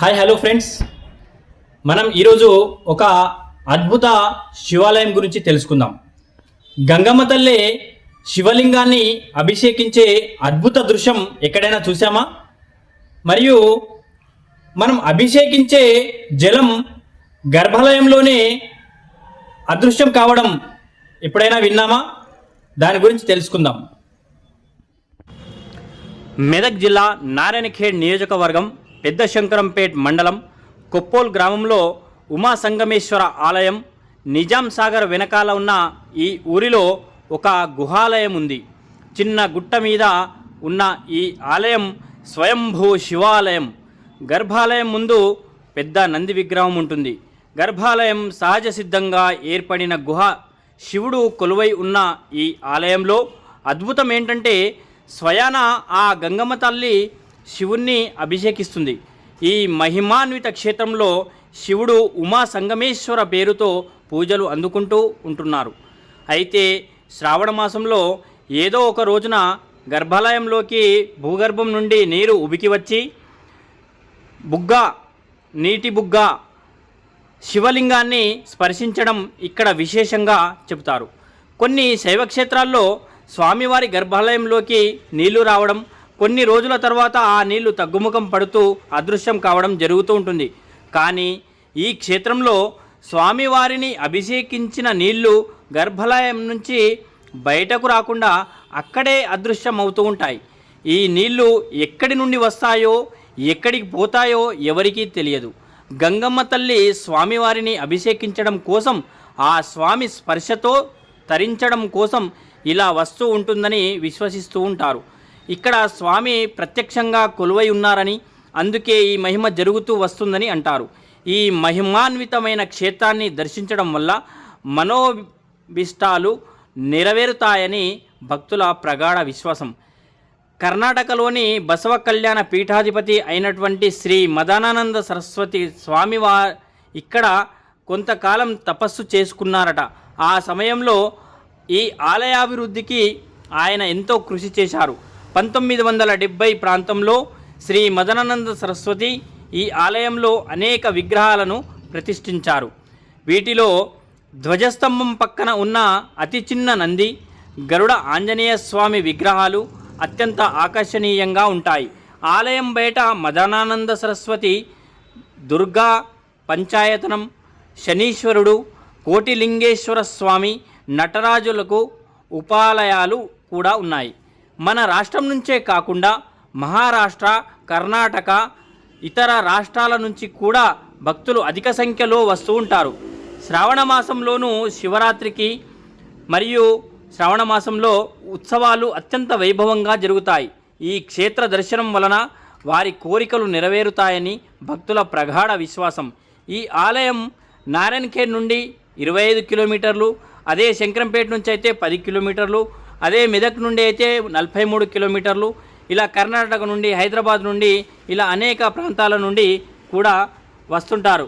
Hi hello friends. మనం ఈరోజు ఒక అద్భుత శివాలయం గురించి తెలుసుకుందాం. గంగమ్మ తల్లి శివలింగాన్ని అభిషేకించే అద్భుత దృశ్యం ఎక్కడైనా చూసామా మరియు మనం అభిషేకించే జలం గర్భాలయంలోనే అదృశ్యం కావడం ఎప్పుడైనా విన్నామా? దాని గురించి తెలుసుకుందాం. మెదక్ జిల్లా నారాయణఖేడ్ నియోజకవర్గం పెద్ద శంకరంపేట్ మండలం కొప్పోల్ గ్రామంలో ఉమా సంగమేశ్వర ఆలయం నిజాం సాగర్ వెనకాల ఉన్న ఈ ఊరిలో ఒక గుహాలయం ఉంది. చిన్న గుట్ట మీద ఉన్న ఈ ఆలయం స్వయంభూ శివాలయం. గర్భాలయం ముందు పెద్ద నంది విగ్రహం ఉంటుంది. గర్భాలయం సహజ సిద్ధంగా ఏర్పడిన గుహ శివుడు కొలువై ఉన్న ఈ ఆలయంలో అద్భుతం ఏంటంటే స్వయాన ఆ గంగమ్మ తల్లి శివుణ్ణి అభిషేకిస్తుంది. ఈ మహిమాన్విత క్షేత్రంలో శివుడు ఉమా సంగమేశ్వర పేరుతో పూజలు అందుకుంటూ ఉంటున్నారు. అయితే శ్రావణ మాసంలో ఏదో ఒక రోజున గర్భాలయంలోకి భూగర్భం నుండి నీరు ఉబికి వచ్చి బుగ్గ నీటి బుగ్గ శివలింగాన్ని స్పర్శించడం ఇక్కడ విశేషంగా చెబుతారు. కొన్ని శైవ క్షేత్రాల్లో స్వామివారి గర్భాలయంలోకి నీళ్ళు రావడం కొన్ని రోజుల తర్వాత ఆ నీళ్ళు తగ్గుముఖం పడుతూ అదృశ్యం కావడం జరుగుతూ ఉంటుంది. కానీ ఈ క్షేత్రంలో స్వామివారిని అభిషేకించిన నీళ్ళు గర్భాలయం నుంచి బయటకు రాకుండా అక్కడే అదృశ్యం అవుతూ ఉంటాయి. ఈ నీళ్ళు ఎక్కడి నుండి వస్తాయో ఎక్కడికి పోతాయో ఎవరికీ తెలియదు. గంగమ్మ తల్లి స్వామివారిని అభిషేకించడం కోసం ఆ స్వామి స్పర్శతో తరించడం కోసం ఇలా వస్తూ ఉంటుందని విశ్వసిస్తూ ఉంటారు. ఇక్కడ స్వామి ప్రత్యక్షంగా కొలువై ఉన్నారని అందుకే ఈ మహిమ జరుగుతూ వస్తుందని అంటారు. ఈ మహిమాన్వితమైన క్షేత్రాన్ని దర్శించడం వల్ల మనోభిష్టాలు నెరవేరుతాయని భక్తుల ప్రగాఢ విశ్వాసం. కర్ణాటకలోని బసవ కళ్యాణ పీఠాధిపతి అయినటువంటి శ్రీ మదనానంద సరస్వతి స్వామివా ఇక్కడ కొంతకాలం తపస్సు చేసుకున్నారట. ఆ సమయంలో ఈ ఆలయాభివృద్ధికి ఆయన ఎంతో కృషి చేశారు. పంతొమ్మిది వందల డెబ్భై ప్రాంతంలో శ్రీ మదనానంద సరస్వతి ఈ ఆలయంలో అనేక విగ్రహాలను ప్రతిష్ఠించారు. వీటిలో ధ్వజస్తంభం పక్కన ఉన్న అతి చిన్న నంది గరుడ ఆంజనేయ స్వామి విగ్రహాలు అత్యంత ఆకర్షణీయంగా ఉంటాయి. ఆలయం బయట మదనానంద సరస్వతి దుర్గా పంచాయతనం శనీశ్వరుడు కోటిలింగేశ్వర స్వామి నటరాజులకు ఉపాలయాలు కూడా ఉన్నాయి. మన రాష్ట్రం నుంచే కాకుండా మహారాష్ట్ర కర్ణాటక ఇతర రాష్ట్రాల నుంచి కూడా భక్తులు అధిక సంఖ్యలో వస్తూ ఉంటారు. శ్రావణ మాసంలోనూ శివరాత్రికి మరియు శ్రావణ మాసంలో ఉత్సవాలు అత్యంత వైభవంగా జరుగుతాయి. ఈ క్షేత్ర దర్శనం వలన వారి కోరికలు నెరవేరుతాయని భక్తుల ప్రగాఢ విశ్వాసం. ఈ ఆలయం నారాయణఖేడ్ నుండి ఇరవై ఐదు కిలోమీటర్లు అదే శంకరంపేట నుంచి అయితే పది కిలోమీటర్లు అదే మెదక్ నుండి అయితే నలభై మూడు కిలోమీటర్లు ఇలా కర్ణాటక నుండి హైదరాబాద్ నుండి ఇలా అనేక ప్రాంతాల నుండి కూడా వస్తుంటారు.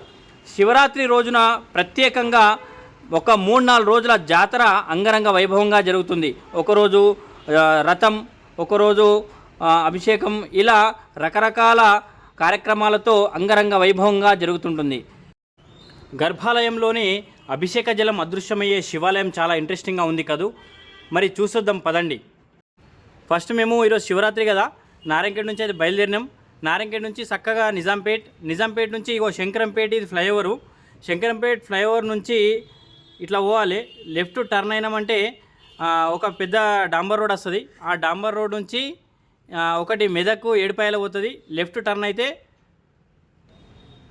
శివరాత్రి రోజున ప్రత్యేకంగా ఒక మూడు నాలుగు రోజుల జాతర అంగరంగ వైభవంగా జరుగుతుంది. ఒకరోజు రథం ఒకరోజు అభిషేకం ఇలా రకరకాల కార్యక్రమాలతో అంగరంగ వైభవంగా జరుగుతుంటుంది. గర్భాలయంలోని అభిషేక జలం అదృశ్యమయ్యే శివాలయం చాలా ఇంట్రెస్టింగ్గా ఉంది కదూ. మరి చూసొద్దాం పదండి. ఫస్ట్ మేము ఈరోజు శివరాత్రి కదా నారాయణఖేడ్ నుంచి అయితే బయలుదేరినాం. నారాయణఖేడ్ నుంచి చక్కగా నిజాంపేట్ నిజాంపేట్ నుంచి ఇగో శంకరంపేట ఇది ఫ్లైఓవరు. శంకరంపేట్ ఫ్లైఓవర్ నుంచి ఇట్లా పోవాలి. లెఫ్ట్ టర్న్ అయినామంటే ఒక పెద్ద డాంబర్ రోడ్ వస్తుంది. ఆ డాంబర్ రోడ్ నుంచి ఒకటి మెదక్ ఏడుపాయల పోతుంది. లెఫ్ట్ టర్న్ అయితే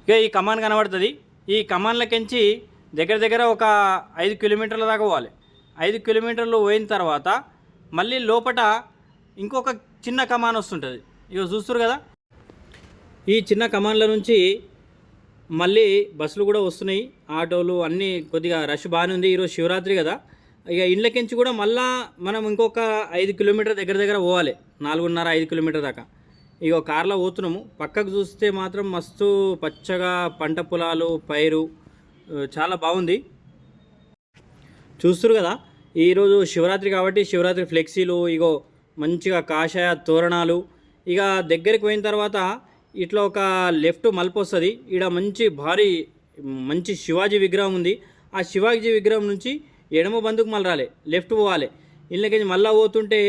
ఇక ఈ కమాన్ కనబడుతుంది. ఈ కమాన్లకించి దగ్గర దగ్గర ఒక ఐదు కిలోమీటర్ల దాకా పోవాలి. ఐదు కిలోమీటర్లు పోయిన తర్వాత మళ్ళీ లోపట ఇంకొక చిన్న కమాన్ వస్తుంటుంది. ఇక చూస్తారు కదా? ఈ చిన్న కమాన్ల నుంచి మళ్ళీ బస్సులు కూడా వస్తున్నాయి. ఆటోలు అన్నీ కొద్దిగా రష్ బాగానే ఉంది. ఈరోజు శివరాత్రి కదా. ఇక ఇండ్లకించి కూడా మళ్ళా మనం ఇంకొక ఐదు కిలోమీటర్ దగ్గర దగ్గర పోవాలి. నాలుగున్నర ఐదు కిలోమీటర్ దాకా. ఇక కార్లో పోతున్నాము. పక్కకు చూస్తే మాత్రం మస్తు పచ్చగా పంట పొలాలు పైరు చాలా బాగుంది. చూస్తారు కదా? ఈరోజు శివరాత్రి కాబట్టి శివరాత్రి ఫ్లెక్సీలు ఇగో మంచిగా కాషాయ తోరణాలు. ఇక దగ్గరికి పోయిన తర్వాత ఇట్లా ఒక లెఫ్ట్ మలుపు వస్తుంది. ఈడ మంచి భారీ మంచి శివాజీ విగ్రహం ఉంది. ఆ శివాజీ విగ్రహం నుంచి ఎడమ బందుకు మళ్ళీ రాలే లెఫ్ట్ పోవాలి. ఇళ్ళకి మళ్ళా పోతుంటే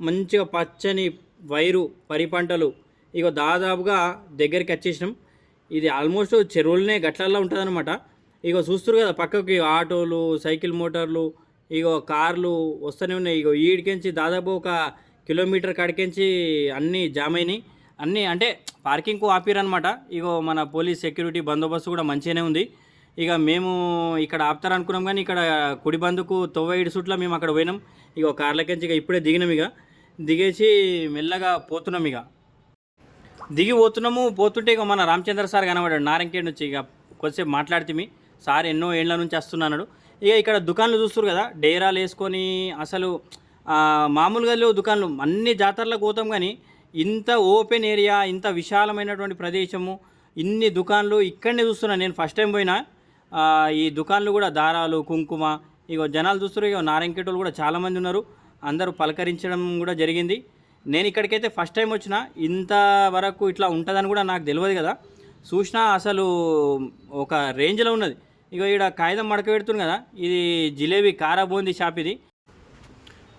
మంచిగా పచ్చని వైరు వరి పంటలు. ఇక దాదాపుగా దగ్గరికి వచ్చేసినాం. ఇది ఆల్మోస్ట్ చెరువులనే గట్లల్లో ఉంటుందన్నమాట. ఇగో చూస్తారు కదా పక్కకి ఆటోలు సైకిల్ మోటార్లు. ఇగో కార్లు వస్తూనే ఉన్నాయి. ఇగో ఈడికించి దాదాపు ఒక కిలోమీటర్ కాడికించి అన్నీ జామ్ అయినాయి. అన్నీ అంటే పార్కింగ్కు ఆపిరనమాట ఇగో మన పోలీస్ సెక్యూరిటీ బందోబస్తు కూడా మంచిగానే ఉంది. ఇక మేము ఇక్కడ ఆపుతారనుకున్నాం కానీ ఇక్కడ కుడి బందుకు తొవ్వ సూట్ల మేము అక్కడ పోయినాం. ఇక కార్లకించి ఇక ఇప్పుడే దిగినాం ఇక దిగేసి మెల్లగా పోతున్నాం ఇక దిగి పోతున్నాము. పోతుంటే ఇక మన రామచంద్ర సార్ కనబడాడు నారంకేడ్ నుంచి ఇక కొద్దిసేపు మాట్లాడితే సార్ ఎన్నో ఏళ్ళ నుంచి వస్తున్నాడు ఇక ఇక్కడ దుకాన్లు చూస్తారు కదా డేరాలు వేసుకొని అసలు మామూలుగా దుకాన్లు అన్ని జాతరలకు పోతాం కానీ ఇంత ఓపెన్ ఏరియా ఇంత విశాలమైనటువంటి ప్రదేశము ఇన్ని దుకాన్లు ఇక్కడనే చూస్తున్నాను నేను ఫస్ట్ టైం పోయినా. ఈ దుకాన్లు కూడా దారాలు కుంకుమ ఇగో జనాలు చూస్తారు ఇక నారంకెటోళ్ళు కూడా చాలామంది ఉన్నారు. అందరూ పలకరించడం కూడా జరిగింది. నేను ఇక్కడికైతే ఫస్ట్ టైం వచ్చిన ఇంత వరకు ఇట్లా ఉంటుందని కూడా నాకు తెలియదు కదా. చూసినా అసలు ఒక రేంజ్లో ఉన్నది. ఇక ఇక్కడ కాగితం మడక పెడుతుంది కదా ఇది జిలేబీ కారా బూందీ షాప్ ఇది.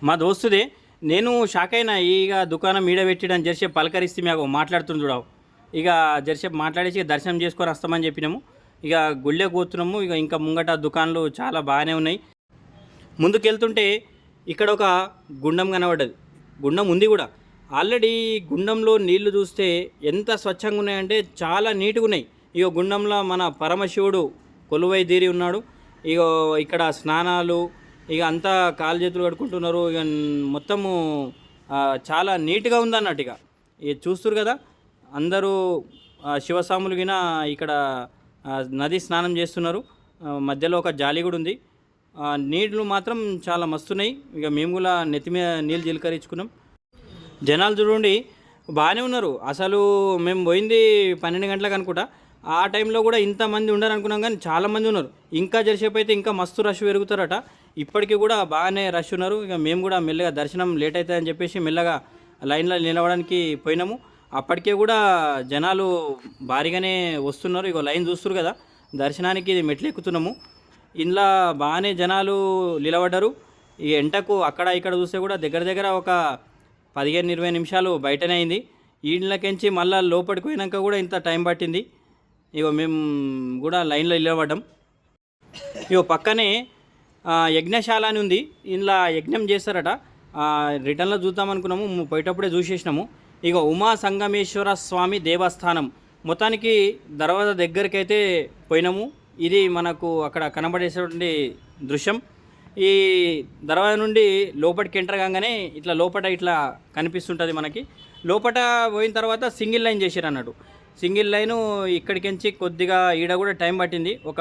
మా దోస్తుదే నేను షాక్ అయినా ఇక దుకాణం ఈడ పెట్టడం జర్సేపు పలకరిస్తే మాకు మాట్లాడుతుంది చూడవు ఇక జర్సేపు మాట్లాడేసి దర్శనం చేసుకొని వస్తామని చెప్పినాము. ఇక గుళ్ళే పోతున్నాము ఇక ఇంకా ముంగట దుకాణాలు చాలా బాగానే ఉన్నాయి. ముందుకెళ్తుంటే ఇక్కడ ఒక గుండం కనబడ్డది. గుండం ఉంది కూడా. ఆల్రెడీ గుండంలో నీళ్ళు చూస్తే ఎంత స్వచ్ఛంగా ఉన్నాయంటే చాలా నీట్గా ఉన్నాయి. ఇక గుండంలో మన పరమశివుడు కొలువై తీరి ఉన్నాడు. ఇక ఇక్కడ స్నానాలు ఇక అంతా కాలు చేతులు కడుకుంటున్నారు ఇక మొత్తము చాలా నీట్గా ఉందన్నట్టు ఇక ఇక చూస్తురు కదా అందరూ ఆ, శివస్వాములు గిన ఇక్కడ నది స్నానం చేస్తున్నారు. మధ్యలో ఒక జాలి కూడా ఉంది. నీళ్ళు మాత్రం చాలా మస్తున్నాయి. ఇక మేము కూడా నెత్తి మీద నీళ్ళు జీలకరించుకున్నాం జనాలు చూడండి బాగానే ఉన్నారు. అసలు మేము పోయింది పన్నెండు గంటలకు అనుకుంటా. ఆ టైంలో కూడా ఇంతమంది ఉండరు అనుకున్నాం కానీ చాలామంది ఉన్నారు. ఇంకా జరిసేపు అయితే ఇంకా మస్తు రష్ పెరుగుతారట. ఇప్పటికీ కూడా బాగానే రష్ ఉన్నారు. ఇక మేము కూడా మెల్లగా దర్శనం లేట్ అవుతుందని చెప్పేసి మెల్లగా లైన్లో నిలవడానికి పోయినాము. అప్పటికే కూడా జనాలు భారీగానే వస్తున్నారు. ఇక లైన్ చూస్తున్నారు కదా దర్శనానికి మెట్లు ఎక్కుతున్నాము. ఇందులో బాగానే జనాలు నిలబడ్డారు. ఈ ఎంటకు అక్కడ ఇక్కడ చూస్తే కూడా దగ్గర దగ్గర ఒక పదిహేను ఇరవై నిమిషాలు బయటనే అయింది. ఈళ్ళకెంచి మళ్ళీ లోపలికి పోయినాక కూడా ఇంత టైం పట్టింది. ఇగో మేము కూడా లైన్లో నిలబడ్డాం. ఇగో పక్కనే యజ్ఞశాల అని ఉంది. ఇందులో యజ్ఞం చేస్తారట. రిటర్న్లో చూద్దాం అనుకున్నాము. పోయేటప్పుడే చూసేసినాము. ఇగో ఉమా సంగమేశ్వర స్వామి దేవస్థానం. మొత్తానికి దర్వాజా దగ్గరికి అయితే పోయినాము. ఇది మనకు అక్కడ కనబడేటువంటి దృశ్యం. ఈ దర్వాజా నుండి లోపలికి ఎంటర్ కాగానే ఇట్లా లోపట ఇట్లా కనిపిస్తుంటుంది మనకి. లోపట పోయిన తర్వాత సింగిల్ లైన్ చేసారు అన్నట్టు. సింగిల్ లైను ఇక్కడికించి కొద్దిగా ఈడ కూడా టైం పట్టింది. ఒక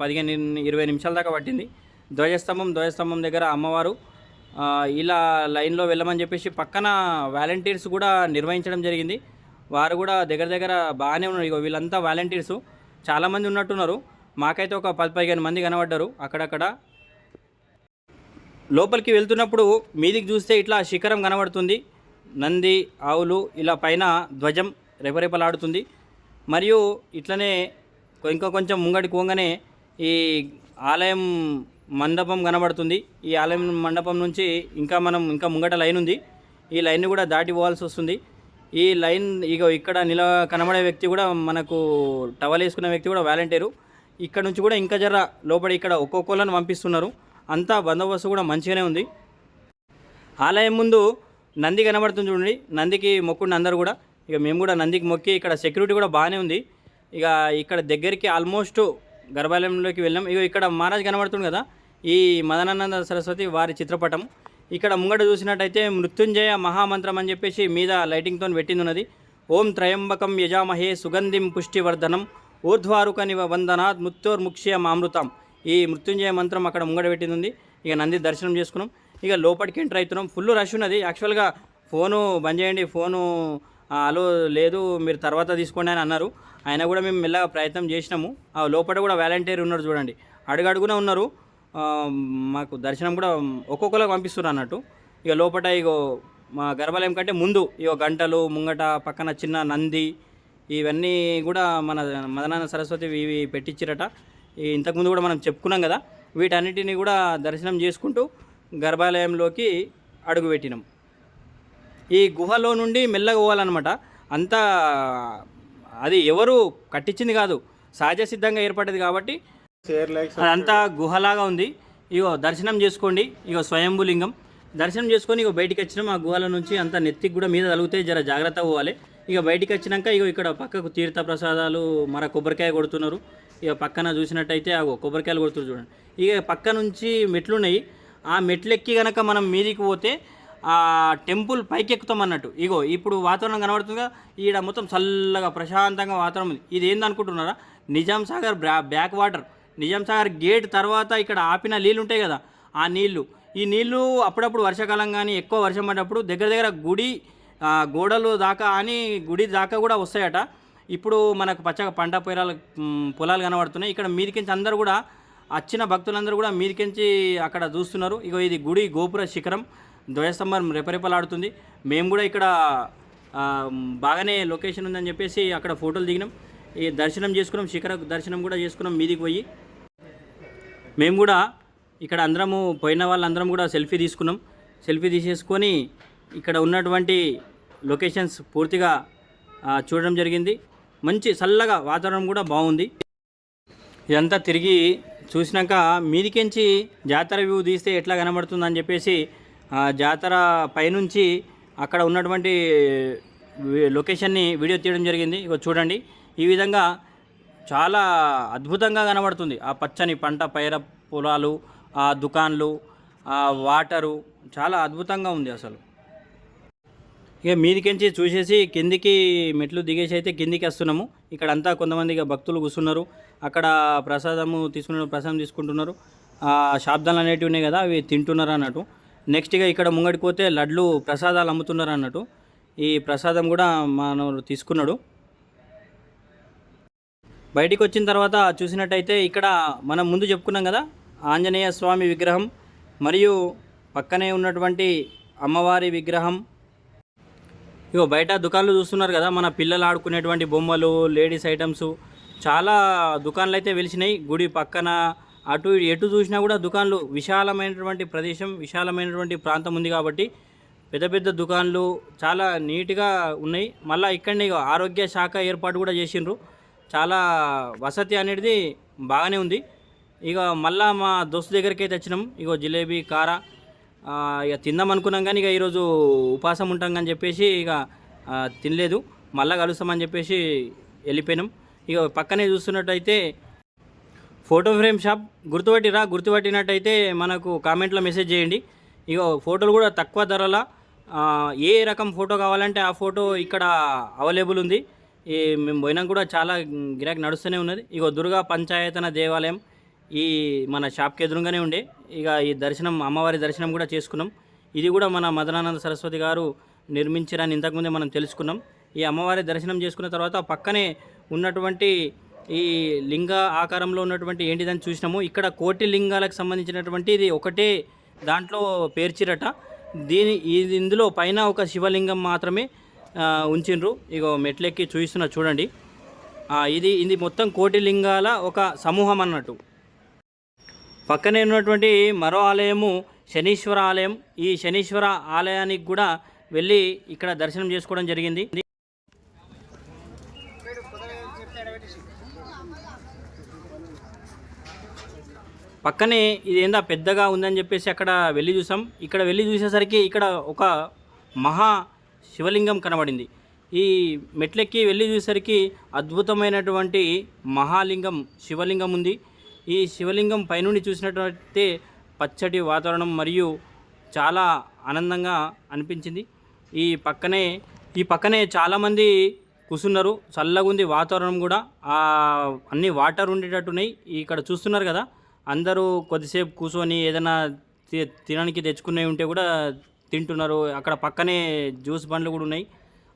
పదిహేను ఇరవై నిమిషాల దాకా పట్టింది. ధ్వజస్తంభం ధ్వజస్తంభం దగ్గర అమ్మవారు ఇలా లైన్లో వెళ్ళమని చెప్పేసి పక్కన వాలంటీర్స్ కూడా నిర్వహించడం జరిగింది. వారు కూడా దగ్గర దగ్గర బాగానే ఉన్నారు. ఇగో వీళ్ళంతా వాలంటీర్సు. చాలామంది ఉన్నట్టున్నారు. మాకైతే ఒక పది పదిహేను మంది కనబడ్డారు అక్కడక్కడ. లోపలికి వెళ్తున్నప్పుడు మీదికి చూస్తే ఇట్లా శిఖరం కనబడుతుంది. నంది ఆవులు ఇలా పైన ధ్వజం రెపరెపలాడుతుంది. మరియు ఇట్లనే ఇంకా కొంచెం ముంగడి పోగానే ఈ ఆలయం మండపం కనబడుతుంది. ఈ ఆలయం మండపం నుంచి ఇంకా మనం ఇంకా ముంగట లైన్ ఉంది. ఈ లైన్ కూడా దాటి పోవాల్సి వస్తుంది. ఈ లైన్ ఇక ఇక్కడ నిల కనబడే వ్యక్తి కూడా మనకు టవల్ వేసుకున్న వ్యక్తి కూడా వాలంటీరు. ఇక్కడ నుంచి కూడా ఇంకా జర లోపల ఇక్కడ ఒక్కొక్కళ్ళని పంపిస్తున్నారు. అంతా బందోబస్తు కూడా మంచిగానే ఉంది. ఆలయం ముందు నంది కనబడుతుంది చూడండి. నందికి మొక్కుండి అందరు కూడా. ఇక మేము కూడా నందికి మొక్కి ఇక్కడ సెక్యూరిటీ కూడా బాగానే ఉంది. ఇక ఇక్కడ దగ్గరికి ఆల్మోస్ట్ గర్భాలయంలోకి వెళ్ళాం. ఇక ఇక్కడ మహారాజ్ కనబడుతుంది కదా ఈ మదనానంద సరస్వతి వారి చిత్రపటం. ఇక్కడ ముంగట చూసినట్టయితే మృత్యుంజయ మహామంత్రం అని చెప్పేసి మీద లైటింగ్తో పెట్టింది ఉన్నది. ఓం త్రయంబకం యజామహే సుగంధిం పుష్టివర్ధనం. ఊర్ధ్వారుకనివ వందనాత్ మృత్యోర్ముక్ష్య మామృతం. ఈ మృత్యుంజయ మంత్రం అక్కడ ముంగట పెట్టింది ఉంది. ఇక నంది దర్శనం చేసుకున్నాం. ఇక లోపలికి ఎంటర్ అవుతున్నాం. ఫుల్ రష్ ఉన్నది. యాక్చువల్గా ఫోను బంద్ చేయండి ఫోను అలో లేదు మీరు తర్వాత తీసుకోండి అని అన్నారు. అయినా కూడా మేము మెల్లగా ప్రయత్నం చేసినాము. ఆ లోపల కూడా వాలంటీర్ ఉన్నారు చూడండి. అడుగడుగునే ఉన్నారు. మాకు దర్శనం కూడా ఒక్కొక్కరికి పంపిస్తున్నారు అన్నట్టు. ఇక లోపల ఇగో మా గర్భాలయం కంటే ముందు ఇగో గంటలు ముంగట పక్కన చిన్న నంది ఇవన్నీ కూడా మన మదనాన్న సరస్వతి ఇవి పెట్టించిరట ఇంతకుముందు కూడా మనం చెప్పుకున్నాం కదా వీటన్నిటిని కూడా దర్శనం చేసుకుంటూ గర్భాలయంలోకి అడుగుపెట్టినాం ఈ గుహలో నుండి మెల్లగా పోవాలన్నమాట. అంతా అది ఎవరు కట్టించింది కాదు సహజ సిద్ధంగా ఏర్పడ్డది కాబట్టి అదంతా గుహలాగా ఉంది. ఇగో దర్శనం చేసుకోండి ఇగో స్వయంభులింగం దర్శనం చేసుకొని ఇగో బయటికి వచ్చినాం ఆ గుహల నుంచి అంతా నెత్తికి కూడా మీద తగిలితే జర జాగ్రత్త పోవాలి. ఇక బయటికి వచ్చినాక ఇగో ఇక్కడ పక్కకు తీర్థ ప్రసాదాలు మన కొబ్బరికాయ కొడుతున్నారు. ఇక పక్కన చూసినట్టయితే ఆ కొబ్బరికాయలు కొడుతున్నారు చూడండి. ఇక పక్క నుంచి మెట్లు ఉన్నాయి ఆ మెట్లు ఎక్కి గనక మనం మీదికి పోతే టెంపుల్ పైకెక్కుతాం అన్నట్టు ఇగో ఇప్పుడు వాతావరణం కనబడుతుందిగా ఈడ మొత్తం చల్లగా ప్రశాంతంగా వాతావరణం ఉంది. ఇది ఏందనుకుంటున్నారా Nizam Sagar back water. Nizam Sagar gate తర్వాత ఇక్కడ ఆపిన నీళ్ళు ఉంటాయి కదా ఆ నీళ్ళు. ఈ నీళ్ళు అప్పుడప్పుడు వర్షాకాలం కానీ ఎక్కువ వర్షం పడ్డప్పుడు దగ్గర దగ్గర గుడి గోడలు దాకా అని గుడి దాకా కూడా వస్తాయట. ఇప్పుడు మనకు పచ్చగా పంట పొలాలు పొలాలు కనబడుతున్నాయి. ఇక్కడ మీదికించి అందరూ కూడా వచ్చిన భక్తులందరూ కూడా మీదికించి అక్కడ చూస్తున్నారు. ఇగో ఇది గుడి గోపుర శిఖరం. ధ్వజస్తంభం రెపరెపలాడుతుంది. మేము కూడా ఇక్కడ బాగానే లొకేషన్ ఉందని చెప్పేసి అక్కడ ఫోటోలు దిగినాం. ఈ దర్శనం చేసుకున్నాం శిఖర దర్శనం కూడా చేసుకున్నాం మీదికి పోయి. మేము కూడా ఇక్కడ అందరము పోయిన వాళ్ళందరం కూడా సెల్ఫీ తీసుకున్నాం. సెల్ఫీ తీసేసుకొని ఇక్కడ ఉన్నటువంటి లొకేషన్స్ పూర్తిగా చూడడం జరిగింది. మంచి చల్లగా వాతావరణం కూడా బాగుంది. ఇదంతా తిరిగి చూసినాక మీదికెంచి జాతర వ్యూ తీస్తే ఎట్లా కనబడుతుందని చెప్పేసి జాతర పైనుంచి అక్కడ ఉన్నటువంటి లొకేషన్ని వీడియో తీయడం జరిగింది. ఇగో చూడండి. ఈ విధంగా చాలా అద్భుతంగా కనబడుతుంది. ఆ పచ్చని పంట పైర పొలాలు ఆ దుకాన్లు ఆ వాటరు చాలా అద్భుతంగా ఉంది అసలు. ఇక మీదికించి చూసేసి కిందికి మెట్లు దిగేసి అయితే కిందికి వస్తున్నాము. ఇక్కడ అంతా కొంతమంది ఇక భక్తులు కూర్చున్నారు. అక్కడ ప్రసాదము తీసుకున్న ప్రసాదం తీసుకుంటున్నారు. ఆ శాబ్దాలు అనేటివి ఉన్నాయి కదా అవి తింటున్నారు అన్నట్టు. నెక్స్ట్ ఇక ఇక్కడ ముంగడికి పోతే లడ్లు ప్రసాదాలు అమ్ముతున్నారు అన్నట్టు. ఈ ప్రసాదం కూడా మనం తీసుకున్నాడు. బయటికి వచ్చిన తర్వాత చూసినట్టయితే ఇక్కడ మనం ముందు చెప్పుకున్నాం కదా ఆంజనేయ స్వామి విగ్రహం మరియు పక్కనే ఉన్నటువంటి అమ్మవారి విగ్రహం. ఇగో బయట దుకాణాలు చూస్తున్నారు కదా మన పిల్లలు ఆడుకునేటువంటి బొమ్మలు లేడీస్ ఐటమ్స్. చాలా దుకాణాలు అయితే వెలిసినాయి. గుడి పక్కన అటు ఇటు ఎటు చూసినా కూడా దుకాన్లు విశాలమైనటువంటి ప్రదేశం విశాలమైనటువంటి ప్రాంతం ఉంది కాబట్టి పెద్ద పెద్ద దుకాన్లు చాలా నీట్గా ఉన్నాయి. మళ్ళీ ఇక్కడనే ఆరోగ్య శాఖ ఏర్పాటు కూడా చేసిండ్రు. చాలా వసతి అనేది బాగానే ఉంది. ఇక మళ్ళా మా దోస్తు దగ్గరికి అయితే వచ్చినాం ఇగో జిలేబీ కార ఇక తిందాం అనుకున్నాం కానీ ఇక ఈరోజు ఉపాసం ఉంటాం అని చెప్పేసి ఇక తినలేదు. మళ్ళా కలుస్తామని చెప్పేసి వెళ్ళిపోయినాం. ఇక పక్కనే చూస్తున్నట్టయితే ఫోటో ఫ్రేమ్ షాప్ గుర్తుపట్టిరా? గుర్తుపట్టినట్టయితే మనకు కామెంట్లో మెసేజ్ చేయండి. ఇక ఫోటోలు కూడా తక్కువ ధరల ఏ రకం ఫోటో కావాలంటే ఆ ఫోటో ఇక్కడ అవైలబుల్ ఉంది. ఈ మేము పోయినాక కూడా చాలా గిరాకీ నడుస్తూనే ఉన్నది. ఇక దుర్గా పంచాయతన దేవాలయం ఈ మన షాప్కి ఎదురుగానే ఉండే. ఇక ఈ దర్శనం అమ్మవారి దర్శనం కూడా చేసుకున్నాం. ఇది కూడా మన మదనానంద సరస్వతి గారు నిర్మించారని ఇంతకుముందే మనం తెలుసుకున్నాం. ఈ అమ్మవారి దర్శనం చేసుకున్న తర్వాత పక్కనే ఉన్నటువంటి ఈ లింగ ఆకారంలో ఉన్నటువంటి ఏంటిదని చూసినాము. ఇక్కడ కోటి లింగాలకు సంబంధించినటువంటి ఇది ఒకటే దాంట్లో పేర్చిరట. దీని ఇది ఇందులో పైన ఒక శివలింగం మాత్రమే ఉంచిండ్రు. ఇగో మెట్లెక్కి చూస్తున్న చూడండి. ఇది ఇది మొత్తం కోటి లింగాల ఒక సమూహం అన్నట్టు. పక్కనే ఉన్నటువంటి మరో ఆలయము శనీశ్వర ఆలయం. ఈ శనీశ్వర ఆలయానికి కూడా వెళ్ళి ఇక్కడ దర్శనం చేసుకోవడం జరిగింది. పక్కనే ఇది ఏందా పెద్దగా ఉందని చెప్పేసి అక్కడ వెళ్ళి చూసాం. ఇక్కడ వెళ్ళి చూసేసరికి ఇక్కడ ఒక మహా శివలింగం కనబడింది. ఈ మెట్లెక్కి వెళ్ళి చూసేసరికి అద్భుతమైనటువంటి మహాలింగం శివలింగం ఉంది. ఈ శివలింగం పైనుండి చూసినట్లయితే పచ్చటి వాతావరణం మరియు చాలా ఆనందంగా అనిపించింది. ఈ పక్కనే ఈ పక్కనే చాలామంది కూర్చున్నారు చల్లగా ఉంది వాతావరణం కూడా. అన్ని వాటర్ ఉండేటట్టున్నాయి. ఇక్కడ చూస్తున్నారు కదా అందరూ కొద్దిసేపు కూర్చొని ఏదైనా తి- తినడానికి తెచ్చుకునేవి ఉంటే కూడా తింటున్నారు. అక్కడ పక్కనే జ్యూస్ బండ్లు కూడా ఉన్నాయి.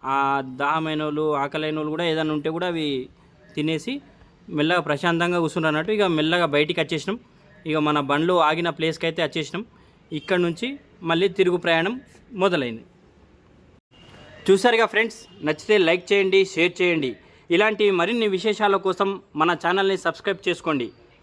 ఆ దాహమైన వాళ్ళు ఆకలైన వాళ్ళు కూడా ఏదైనా ఉంటే కూడా అవి తినేసి మెల్లగా ప్రశాంతంగా కూర్చున్నారు అన్నట్టు ఇక మెల్లగా బయటికి వచ్చేసినాం. ఇక మన బండ్లు ఆగిన ప్లేస్కి అయితే వచ్చేసినాం. ఇక్కడ నుంచి మళ్ళీ తిరుగు ప్రయాణం మొదలైంది. చూసారుగా ఫ్రెండ్స్ నచ్చితే లైక్ చేయండి షేర్ చేయండి. ఇలాంటి మరిన్ని విశేషాల కోసం మన ఛానల్ని సబ్స్క్రైబ్ చేసుకోండి.